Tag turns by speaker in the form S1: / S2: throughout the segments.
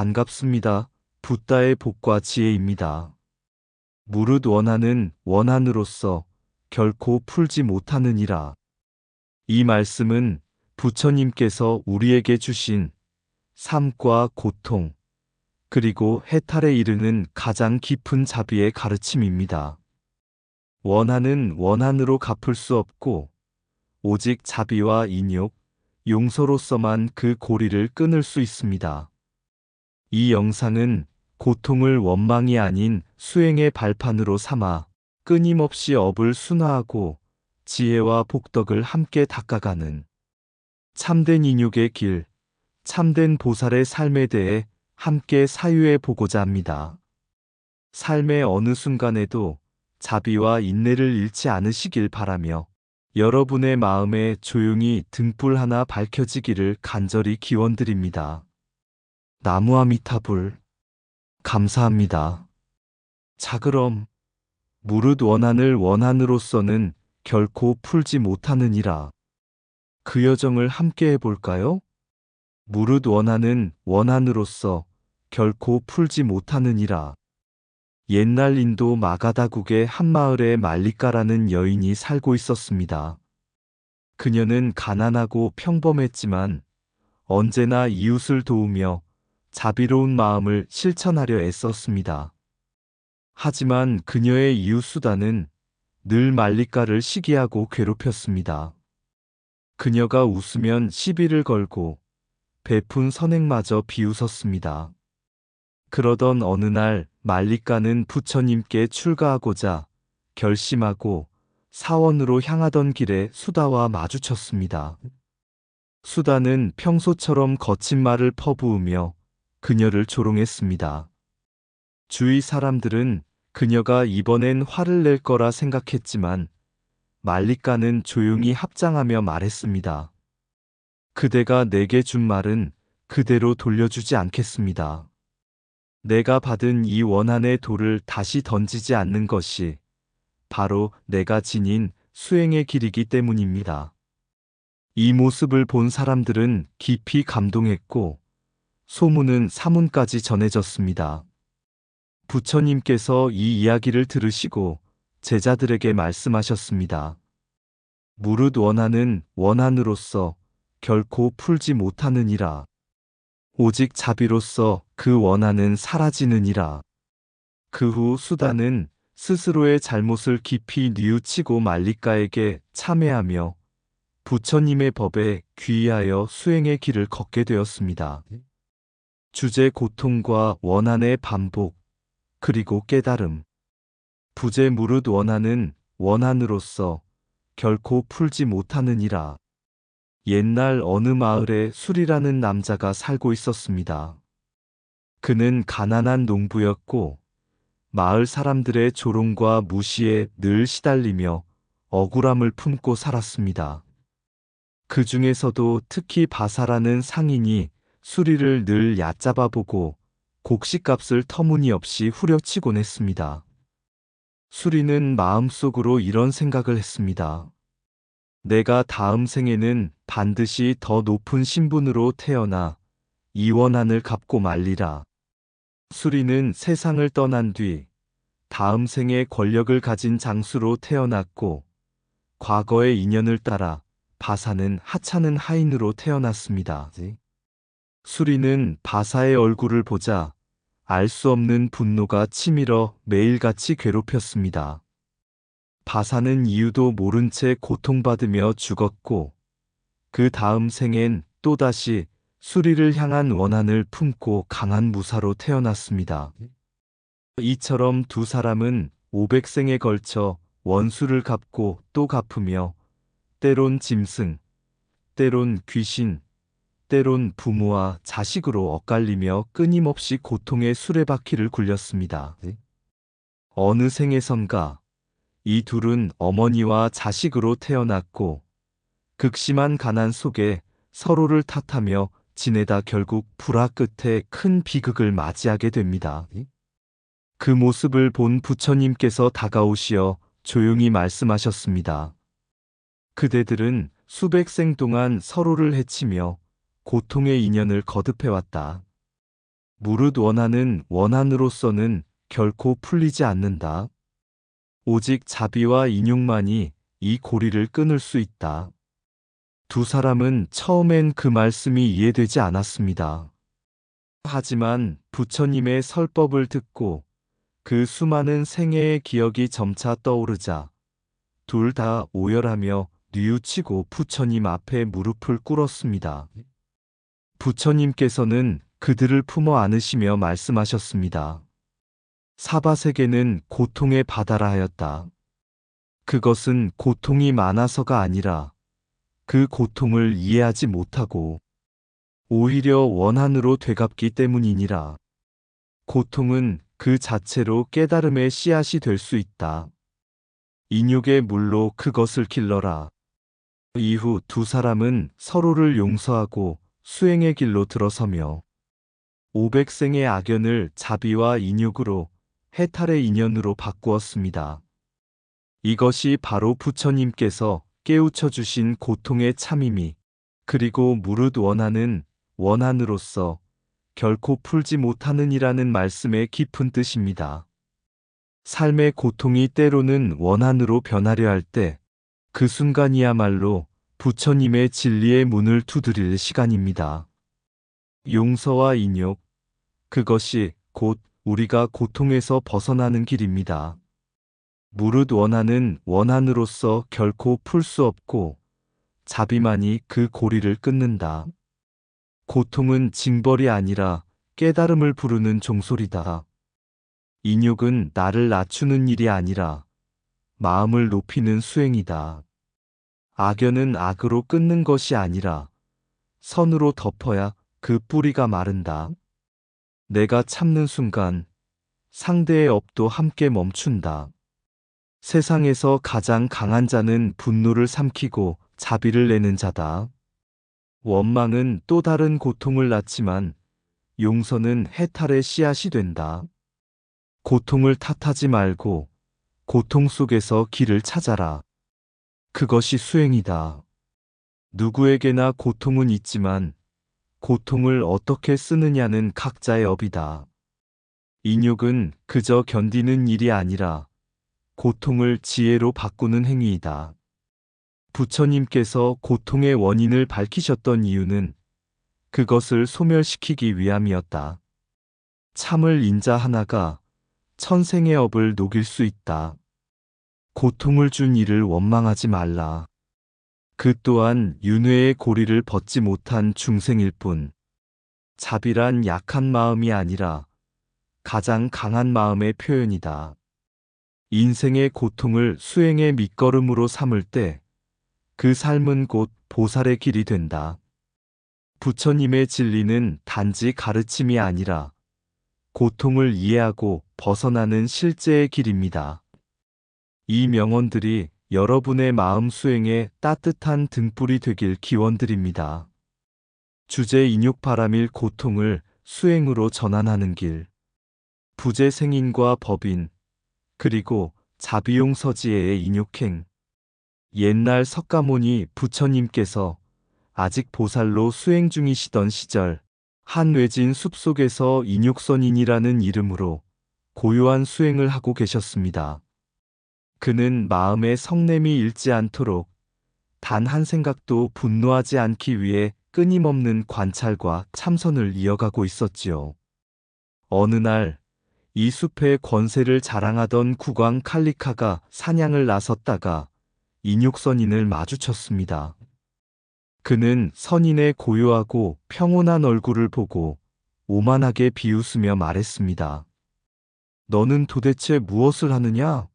S1: 반갑습니다. 붓다의 복과 지혜입니다. 무릇 원하는 원한으로서 결코 풀지 못하느니라. 이 말씀은 부처님께서 우리에게 주신 삶과 고통, 그리고 해탈에 이르는 가장 깊은 자비의 가르침입니다. 원한은 원한으로 갚을 수 없고, 오직 자비와 인욕, 용서로서만 그 고리를 끊을 수 있습니다. 이 영상은 고통을 원망이 아닌 수행의 발판으로 삼아 끊임없이 업을 순화하고 지혜와 복덕을 함께 닦아가는 참된 인욕의 길, 참된 보살의 삶에 대해 함께 사유해 보고자 합니다. 삶의 어느 순간에도 자비와 인내를 잃지 않으시길 바라며 여러분의 마음에 조용히 등불 하나 밝혀지기를 간절히 기원드립니다. 나무아미타불 감사합니다. 자 그럼 무릇 원한을 원한으로서는 결코 풀지 못하느니라. 그 여정을 함께 해볼까요? 무릇 원한은 원한으로서 결코 풀지 못하느니라. 옛날 인도 마가다국의 한 마을에 말리카라는 여인이 살고 있었습니다. 그녀는 가난하고 평범했지만 언제나 이웃을 도우며 자비로운 마음을 실천하려 애썼습니다. 하지만 그녀의 이웃 수다는 늘 말리카를 시기하고 괴롭혔습니다. 그녀가 웃으면 시비를 걸고 베푼 선행마저 비웃었습니다. 그러던 어느 날 말리카는 부처님께 출가하고자 결심하고 사원으로 향하던 길에 수다와 마주쳤습니다. 수다는 평소처럼 거친 말을 퍼부으며 그녀를 조롱했습니다. 주위 사람들은 그녀가 이번엔 화를 낼 거라 생각했지만 말리카는 조용히 합장하며 말했습니다. 그대가 내게 준 말은 그대로 돌려주지 않겠습니다. 내가 받은 이 원한의 돌을 다시 던지지 않는 것이 바로 내가 지닌 수행의 길이기 때문입니다. 이 모습을 본 사람들은 깊이 감동했고 소문은 사문까지 전해졌습니다. 부처님께서 이 이야기를 들으시고 제자들에게 말씀하셨습니다. 무릇 원한은 원한으로서 결코 풀지 못하느니라. 오직 자비로서 그 원한은 사라지느니라. 그 후 수다는 스스로의 잘못을 깊이 뉘우치고 말리카에게 참회하며 부처님의 법에 귀의하여 수행의 길을 걷게 되었습니다. 주제 고통과 원한의 반복, 그리고 깨달음. 부재 무릇 원한은 원한으로서 결코 풀지 못하느니라. 옛날 어느 마을에 술이라는 남자가 살고 있었습니다. 그는 가난한 농부였고 마을 사람들의 조롱과 무시에 늘 시달리며 억울함을 품고 살았습니다. 그 중에서도 특히 바사라는 상인이 수리를 늘 얕잡아 보고 곡식값을 터무니없이 후려치곤 했습니다. 수리는 마음속으로 이런 생각을 했습니다. 내가 다음 생에는 반드시 더 높은 신분으로 태어나 이 원한을 갚고 말리라. 수리는 세상을 떠난 뒤 다음 생에 권력을 가진 장수로 태어났고 과거의 인연을 따라 바사는 하찮은 하인으로 태어났습니다. 수리는 바사의 얼굴을 보자 알 수 없는 분노가 치밀어 매일같이 괴롭혔습니다. 바사는 이유도 모른 채 고통받으며 죽었고 그 다음 생엔 또다시 수리를 향한 원한을 품고 강한 무사로 태어났습니다. 이처럼 두 사람은 500생에 걸쳐 원수를 갚고 또 갚으며 때론 짐승, 때론 귀신, 때론 부모와 자식으로 엇갈리며 끊임없이 고통의 수레바퀴를 굴렸습니다. 어느 생에선가 이 둘은 어머니와 자식으로 태어났고 극심한 가난 속에 서로를 탓하며 지내다 결국 불화 끝에 큰 비극을 맞이하게 됩니다. 그 모습을 본 부처님께서 다가오시어 조용히 말씀하셨습니다. 그대들은 수백 생 동안 서로를 해치며 고통의 인연을 거듭해왔다. 무릇 원한은 원한으로서는 결코 풀리지 않는다. 오직 자비와 인육만이 이 고리를 끊을 수 있다. 두 사람은 처음엔 그 말씀이 이해되지 않았습니다. 하지만 부처님의 설법을 듣고 그 수많은 생애의 기억이 점차 떠오르자 둘 다 오열하며 뉘우치고 부처님 앞에 무릎을 꿇었습니다. 부처님께서는 그들을 품어 안으시며 말씀하셨습니다. 사바세계는 고통의 바다라 하였다. 그것은 고통이 많아서가 아니라 그 고통을 이해하지 못하고 오히려 원한으로 되갚기 때문이니라. 고통은 그 자체로 깨달음의 씨앗이 될 수 있다. 인욕의 물로 그것을 길러라. 이후 두 사람은 서로를 용서하고 수행의 길로 들어서며 500생의 악연을 자비와 인욕으로 해탈의 인연으로 바꾸었습니다. 이것이 바로 부처님께서 깨우쳐 주신 고통의 참임이 그리고 무릇 원하는 원한으로서 결코 풀지 못하느니라는 말씀의 깊은 뜻입니다. 삶의 고통이 때로는 원한으로 변하려 할 때 그 순간이야말로 부처님의 진리의 문을 두드릴 시간입니다. 용서와 인욕, 그것이 곧 우리가 고통에서 벗어나는 길입니다. 무릇 원한은 원한으로서 결코 풀 수 없고 자비만이 그 고리를 끊는다. 고통은 징벌이 아니라 깨달음을 부르는 종소리다. 인욕은 나를 낮추는 일이 아니라 마음을 높이는 수행이다. 악연은 악으로 끊는 것이 아니라 선으로 덮어야 그 뿌리가 마른다. 내가 참는 순간 상대의 업도 함께 멈춘다. 세상에서 가장 강한 자는 분노를 삼키고 자비를 내는 자다. 원망은 또 다른 고통을 낳지만 용서는 해탈의 씨앗이 된다. 고통을 탓하지 말고 고통 속에서 길을 찾아라. 그것이 수행이다. 누구에게나 고통은 있지만 고통을 어떻게 쓰느냐는 각자의 업이다. 인욕은 그저 견디는 일이 아니라 고통을 지혜로 바꾸는 행위이다. 부처님께서 고통의 원인을 밝히셨던 이유는 그것을 소멸시키기 위함이었다. 참을 인자 하나가 천생의 업을 녹일 수 있다. 고통을 준 이를 원망하지 말라. 그 또한 윤회의 고리를 벗지 못한 중생일 뿐. 자비란 약한 마음이 아니라 가장 강한 마음의 표현이다. 인생의 고통을 수행의 밑거름으로 삼을 때 그 삶은 곧 보살의 길이 된다. 부처님의 진리는 단지 가르침이 아니라 고통을 이해하고 벗어나는 실제의 길입니다. 이 명언들이 여러분의 마음 수행에 따뜻한 등불이 되길 기원드립니다. 주제 인욕 바람일 고통을 수행으로 전환하는 길. 부재 생인과 법인, 그리고 자비용 서지혜의 인욕행. 옛날 석가모니 부처님께서 아직 보살로 수행 중이시던 시절 한 외진 숲속에서 인욕선인이라는 이름으로 고요한 수행을 하고 계셨습니다. 그는 마음의 성냄이 잃지 않도록 단 한 생각도 분노하지 않기 위해 끊임없는 관찰과 참선을 이어가고 있었지요. 어느 날, 이 숲의 권세를 자랑하던 국왕 칼리카가 사냥을 나섰다가 인육선인을 마주쳤습니다. 그는 선인의 고요하고 평온한 얼굴을 보고 오만하게 비웃으며 말했습니다. 너는 도대체 무엇을 하느냐?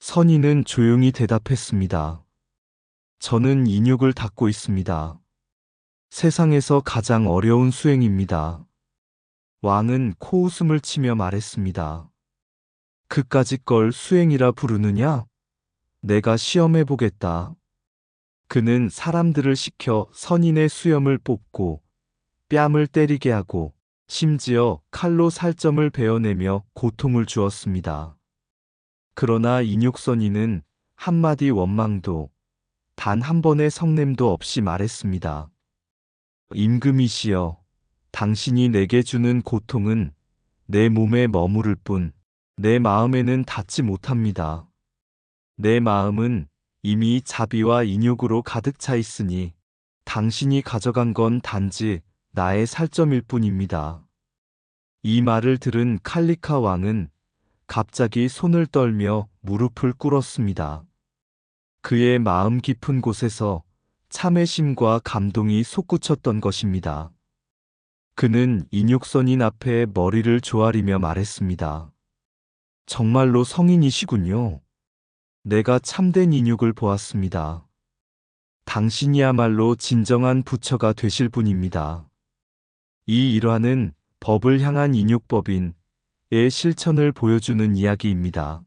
S1: 선인은 조용히 대답했습니다. 저는 인육을 닦고 있습니다. 세상에서 가장 어려운 수행입니다. 왕은 코웃음을 치며 말했습니다. 그까짓 걸 수행이라 부르느냐? 내가 시험해 보겠다. 그는 사람들을 시켜 선인의 수염을 뽑고 뺨을 때리게 하고 심지어 칼로 살점을 베어내며 고통을 주었습니다. 그러나 인육선인은 한마디 원망도 단 한 번의 성냄도 없이 말했습니다. 임금이시여, 당신이 내게 주는 고통은 내 몸에 머무를 뿐, 내 마음에는 닿지 못합니다. 내 마음은 이미 자비와 인욕으로 가득 차 있으니, 당신이 가져간 건 단지 나의 살점일 뿐입니다. 이 말을 들은 칼리카 왕은 갑자기 손을 떨며 무릎을 꿇었습니다. 그의 마음 깊은 곳에서 참회심과 감동이 솟구쳤던 것입니다. 그는 인육선인 앞에 머리를 조아리며 말했습니다. 정말로 성인이시군요. 내가 참된 인육을 보았습니다. 당신이야말로 진정한 부처가 되실 분입니다. 이 일화는 법을 향한 인육법인 의 실천을 보여주는 이야기입니다.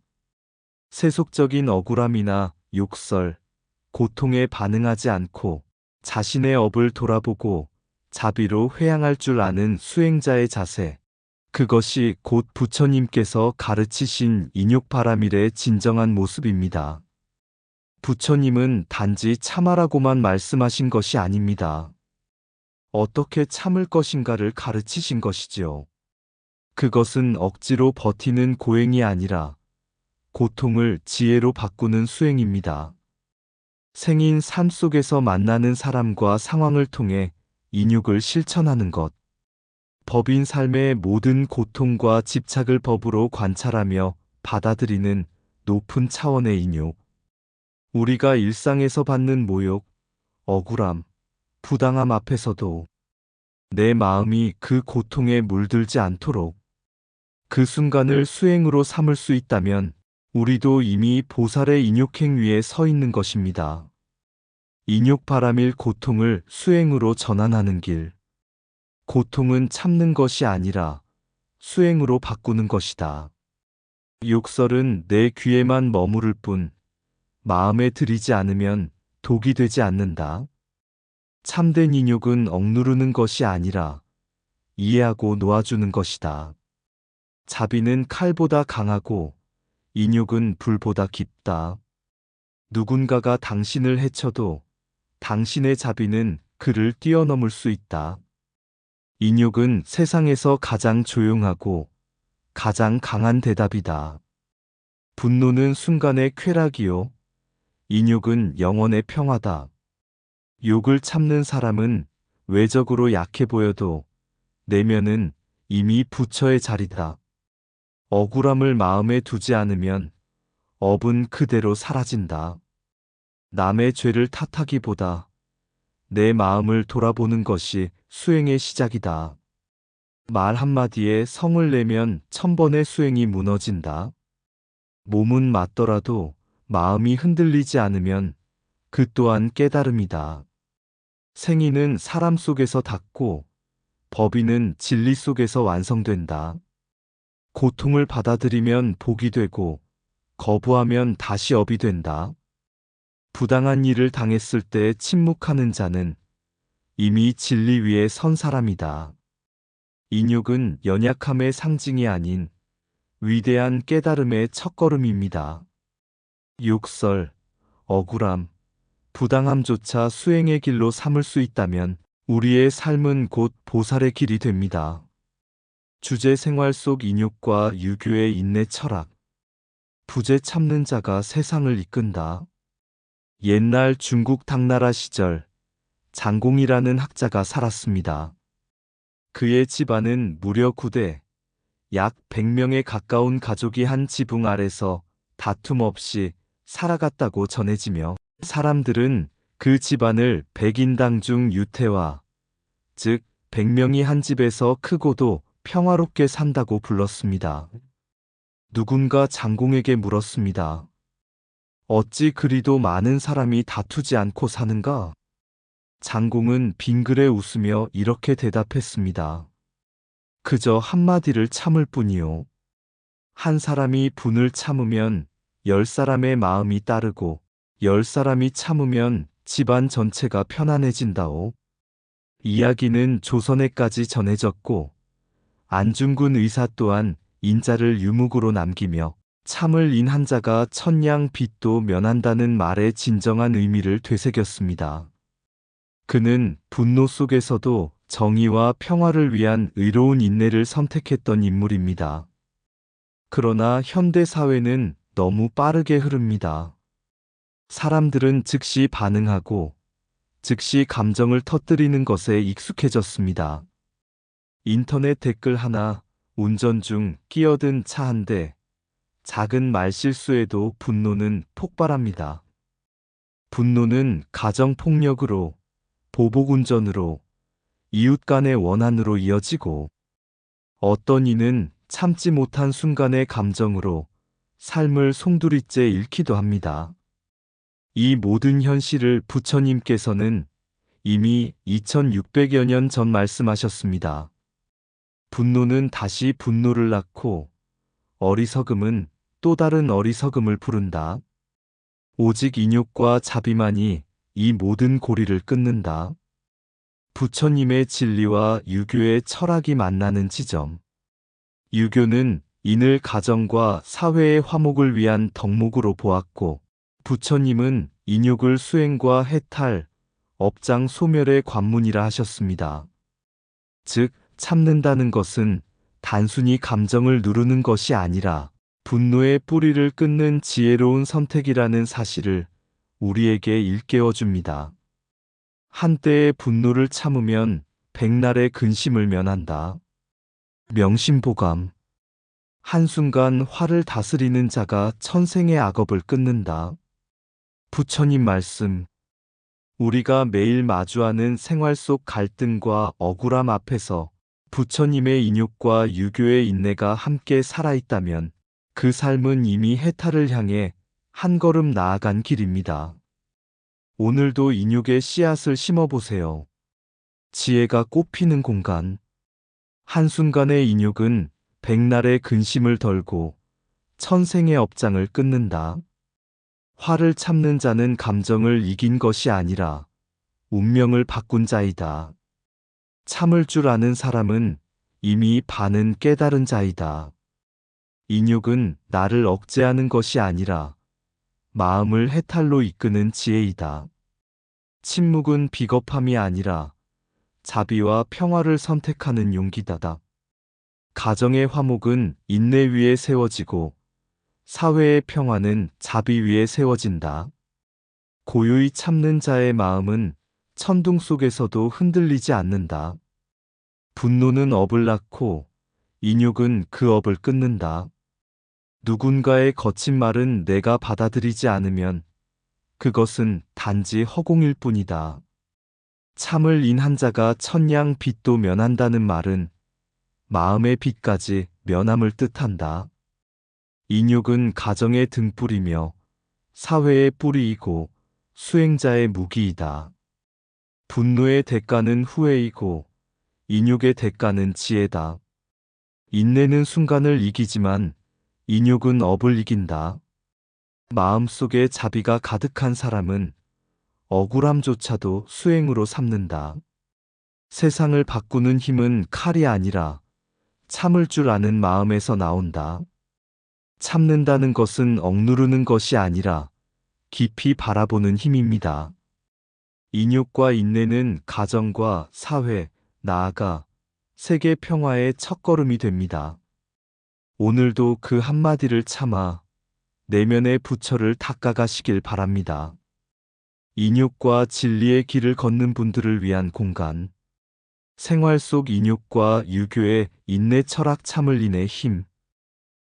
S1: 세속적인 억울함이나 욕설, 고통에 반응하지 않고 자신의 업을 돌아보고 자비로 회양할 줄 아는 수행자의 자세. 그것이 곧 부처님께서 가르치신 인욕바라밀의 진정한 모습입니다. 부처님은 단지 참아라고만 말씀하신 것이 아닙니다. 어떻게 참을 것인가를 가르치신 것이지요. 그것은 억지로 버티는 고행이 아니라 고통을 지혜로 바꾸는 수행입니다. 생인 삶 속에서 만나는 사람과 상황을 통해 인육을 실천하는 것. 법인 삶의 모든 고통과 집착을 법으로 관찰하며 받아들이는 높은 차원의 인육. 우리가 일상에서 받는 모욕, 억울함, 부당함 앞에서도 내 마음이 그 고통에 물들지 않도록 그 순간을 수행으로 삼을 수 있다면 우리도 이미 보살의 인욕행 위에 서 있는 것입니다. 인욕바람일 고통을 수행으로 전환하는 길. 고통은 참는 것이 아니라 수행으로 바꾸는 것이다. 욕설은 내 귀에만 머무를 뿐 마음에 들이지 않으면 독이 되지 않는다. 참된 인욕은 억누르는 것이 아니라 이해하고 놓아주는 것이다. 자비는 칼보다 강하고 인욕은 불보다 깊다. 누군가가 당신을 해쳐도 당신의 자비는 그를 뛰어넘을 수 있다. 인욕은 세상에서 가장 조용하고 가장 강한 대답이다. 분노는 순간의 쾌락이요. 인욕은 영원의 평화다. 욕을 참는 사람은 외적으로 약해 보여도 내면은 이미 부처의 자리다. 억울함을 마음에 두지 않으면 업은 그대로 사라진다. 남의 죄를 탓하기보다 내 마음을 돌아보는 것이 수행의 시작이다. 말 한마디에 성을 내면 천번의 수행이 무너진다. 몸은 맞더라도 마음이 흔들리지 않으면 그 또한 깨달음이다. 생이는 사람 속에서 닿고 법인은 진리 속에서 완성된다. 고통을 받아들이면 복이 되고 거부하면 다시 업이 된다. 부당한 일을 당했을 때 침묵하는 자는 이미 진리 위에 선 사람이다. 인욕은 연약함의 상징이 아닌 위대한 깨달음의 첫걸음입니다. 욕설, 억울함, 부당함조차 수행의 길로 삼을 수 있다면 우리의 삶은 곧 보살의 길이 됩니다. 주제 생활 속 인욕과 유교의 인내 철학. 부재 참는 자가 세상을 이끈다. 옛날 중국 당나라 시절 장공이라는 학자가 살았습니다. 그의 집안은 무려 9대, 약 100명에 가까운 가족이 한 지붕 아래서 다툼 없이 살아갔다고 전해지며 사람들은 그 집안을 백인당 중 유태와, 즉 100명이 한 집에서 크고도 평화롭게 산다고 불렀습니다. 누군가 장공에게 물었습니다. 어찌 그리도 많은 사람이 다투지 않고 사는가? 장공은 빙그레 웃으며 이렇게 대답했습니다. 그저 한마디를 참을 뿐이요. 한 사람이 분을 참으면 열 사람의 마음이 따르고 열 사람이 참으면 집안 전체가 편안해진다오. 이야기는 조선에까지 전해졌고 안중근 의사 또한 인자를 유묵으로 남기며 참을 인한 자가 천냥 빚도 면한다는 말의 진정한 의미를 되새겼습니다. 그는 분노 속에서도 정의와 평화를 위한 의로운 인내를 선택했던 인물입니다. 그러나 현대 사회는 너무 빠르게 흐릅니다. 사람들은 즉시 반응하고 즉시 감정을 터뜨리는 것에 익숙해졌습니다. 인터넷 댓글 하나, 운전 중 끼어든 차 한 대, 작은 말실수에도 분노는 폭발합니다. 분노는 가정폭력으로, 보복운전으로, 이웃 간의 원한으로 이어지고, 어떤 이는 참지 못한 순간의 감정으로 삶을 송두리째 잃기도 합니다. 이 모든 현실을 부처님께서는 이미 2600여 년 전 말씀하셨습니다. 분노는 다시 분노를 낳고 어리석음은 또 다른 어리석음을 부른다. 오직 인욕과 자비만이 이 모든 고리를 끊는다. 부처님의 진리와 유교의 철학이 만나는 지점. 유교는 인을 가정과 사회의 화목을 위한 덕목으로 보았고, 부처님은 인욕을 수행과 해탈, 업장 소멸의 관문이라 하셨습니다. 즉, 참는다는 것은 단순히 감정을 누르는 것이 아니라 분노의 뿌리를 끊는 지혜로운 선택이라는 사실을 우리에게 일깨워 줍니다. 한때의 분노를 참으면 백날의 근심을 면한다. 명심보감. 한순간 화를 다스리는 자가 천생의 악업을 끊는다. 부처님 말씀. 우리가 매일 마주하는 생활 속 갈등과 억울함 앞에서 부처님의 인욕과 유교의 인내가 함께 살아있다면 그 삶은 이미 해탈을 향해 한 걸음 나아간 길입니다. 오늘도 인욕의 씨앗을 심어보세요. 지혜가 꽃피는 공간. 한순간의 인욕은 백날의 근심을 덜고 천생의 업장을 끊는다. 화를 참는 자는 감정을 이긴 것이 아니라 운명을 바꾼 자이다. 참을 줄 아는 사람은 이미 반은 깨달은 자이다. 인욕은 나를 억제하는 것이 아니라 마음을 해탈로 이끄는 지혜이다. 침묵은 비겁함이 아니라 자비와 평화를 선택하는 용기다다. 가정의 화목은 인내 위에 세워지고 사회의 평화는 자비 위에 세워진다. 고요히 참는 자의 마음은 천둥 속에서도 흔들리지 않는다. 분노는 업을 낳고 인욕은 그 업을 끊는다. 누군가의 거친 말은 내가 받아들이지 않으면 그것은 단지 허공일 뿐이다. 참을 인한 자가 천냥 빛도 면한다는 말은 마음의 빛까지 면함을 뜻한다. 인욕은 가정의 등불이며 사회의 뿌리이고 수행자의 무기이다. 분노의 대가는 후회이고 인욕의 대가는 지혜다. 인내는 순간을 이기지만 인욕은 업을 이긴다. 마음속에 자비가 가득한 사람은 억울함조차도 수행으로 삼는다. 세상을 바꾸는 힘은 칼이 아니라 참을 줄 아는 마음에서 나온다. 참는다는 것은 억누르는 것이 아니라 깊이 바라보는 힘입니다. 인욕과 인내는 가정과 사회, 나아가 세계 평화의 첫걸음이 됩니다. 오늘도 그 한마디를 참아 내면의 부처를 닦아가시길 바랍니다. 인욕과 진리의 길을 걷는 분들을 위한 공간. 생활 속 인욕과 유교의 인내 철학 참을 인의 힘.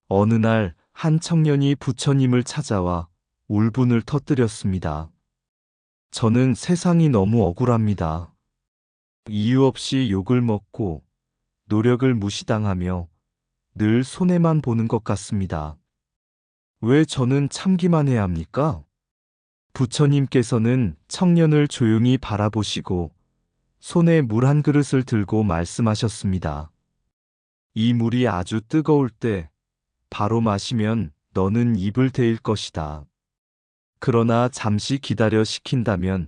S1: 어느 날 한 청년이 부처님을 찾아와 울분을 터뜨렸습니다. 저는 세상이 너무 억울합니다. 이유 없이 욕을 먹고 노력을 무시당하며 늘 손해만 보는 것 같습니다. 왜 저는 참기만 해야 합니까? 부처님께서는 청년을 조용히 바라보시고 손에 물 한 그릇을 들고 말씀하셨습니다. 이 물이 아주 뜨거울 때 바로 마시면 너는 입을 데일 것이다. 그러나 잠시 기다려 식힌다면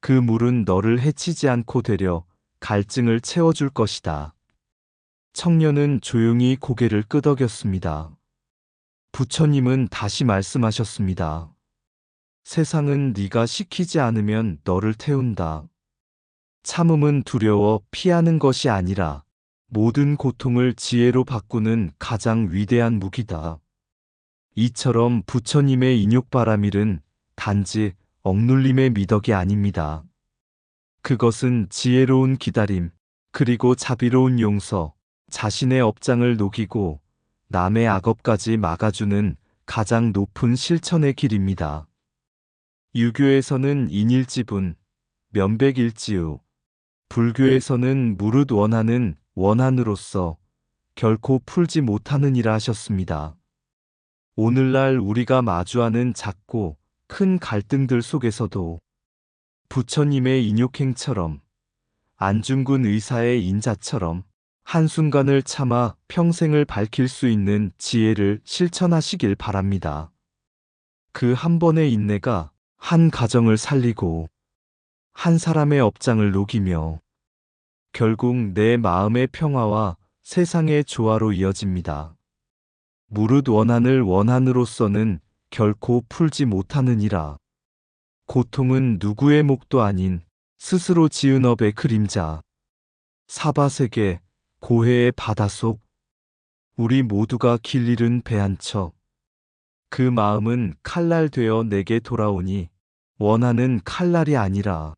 S1: 그 물은 너를 해치지 않고 되려 갈증을 채워줄 것이다. 청년은 조용히 고개를 끄덕였습니다. 부처님은 다시 말씀하셨습니다. 세상은 네가 시키지 않으면 너를 태운다. 참음은 두려워 피하는 것이 아니라 모든 고통을 지혜로 바꾸는 가장 위대한 무기다. 이처럼 부처님의 인욕바라밀은 단지 억눌림의 미덕이 아닙니다. 그것은 지혜로운 기다림, 그리고 자비로운 용서, 자신의 업장을 녹이고 남의 악업까지 막아주는 가장 높은 실천의 길입니다. 유교에서는 인일지분, 면백일지우, 불교에서는 무릇 원하는 원한으로서 결코 풀지 못하느니라 하셨습니다. 오늘날 우리가 마주하는 작고 큰 갈등들 속에서도 부처님의 인욕행처럼 안중근 의사의 인자처럼 한순간을 참아 평생을 밝힐 수 있는 지혜를 실천하시길 바랍니다. 그 한 번의 인내가 한 가정을 살리고 한 사람의 업장을 녹이며 결국 내 마음의 평화와 세상의 조화로 이어집니다. 무릇 원한을 원한으로서는 결코 풀지 못하느니라. 고통은 누구의 목도 아닌 스스로 지은 업의 그림자. 사바세계 고해의 바닷속 우리 모두가 길 잃은 배한 척. 그 마음은 칼날 되어 내게 돌아오니 원하는 칼날이 아니라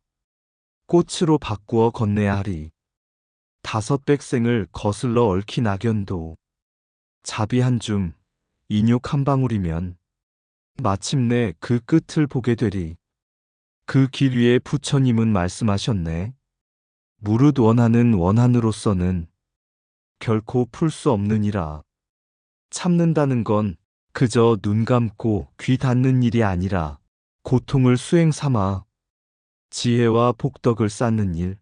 S1: 꽃으로 바꾸어 건네야 하리. 다섯 백생을 거슬러 얽힌 악연도 자비 한 줌, 인욕 한 방울이면 마침내 그 끝을 보게 되리. 그 길 위에 부처님은 말씀하셨네. 무릇 원하는 원한으로서는 결코 풀 수 없느니라. 참는다는 건 그저 눈 감고 귀 닫는 일이 아니라 고통을 수행 삼아 지혜와 복덕을 쌓는 일.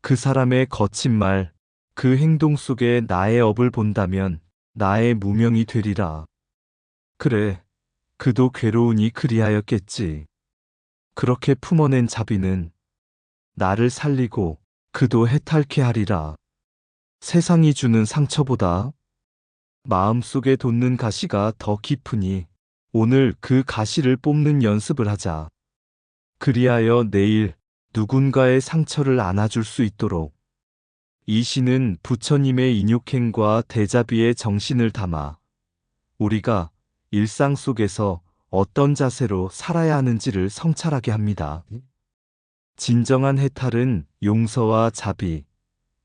S1: 그 사람의 거친 말, 그 행동 속에 나의 업을 본다면 나의 무명이 되리라. 그래, 그도 괴로우니 그리하였겠지. 그렇게 품어낸 자비는 나를 살리고 그도 해탈케 하리라. 세상이 주는 상처보다 마음속에 돋는 가시가 더 깊으니 오늘 그 가시를 뽑는 연습을 하자. 그리하여 내일 누군가의 상처를 안아줄 수 있도록 이 시는 부처님의 인욕행과 대자비의 정신을 담아 우리가 일상 속에서 어떤 자세로 살아야 하는지를 성찰하게 합니다. 진정한 해탈은 용서와 자비,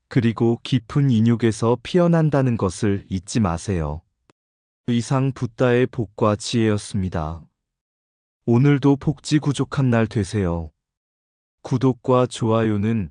S1: 그리고 깊은 인욕에서 피어난다는 것을 잊지 마세요. 이상 붓다의 복과 지혜였습니다. 오늘도 복지 구족한 날 되세요. 구독과 좋아요는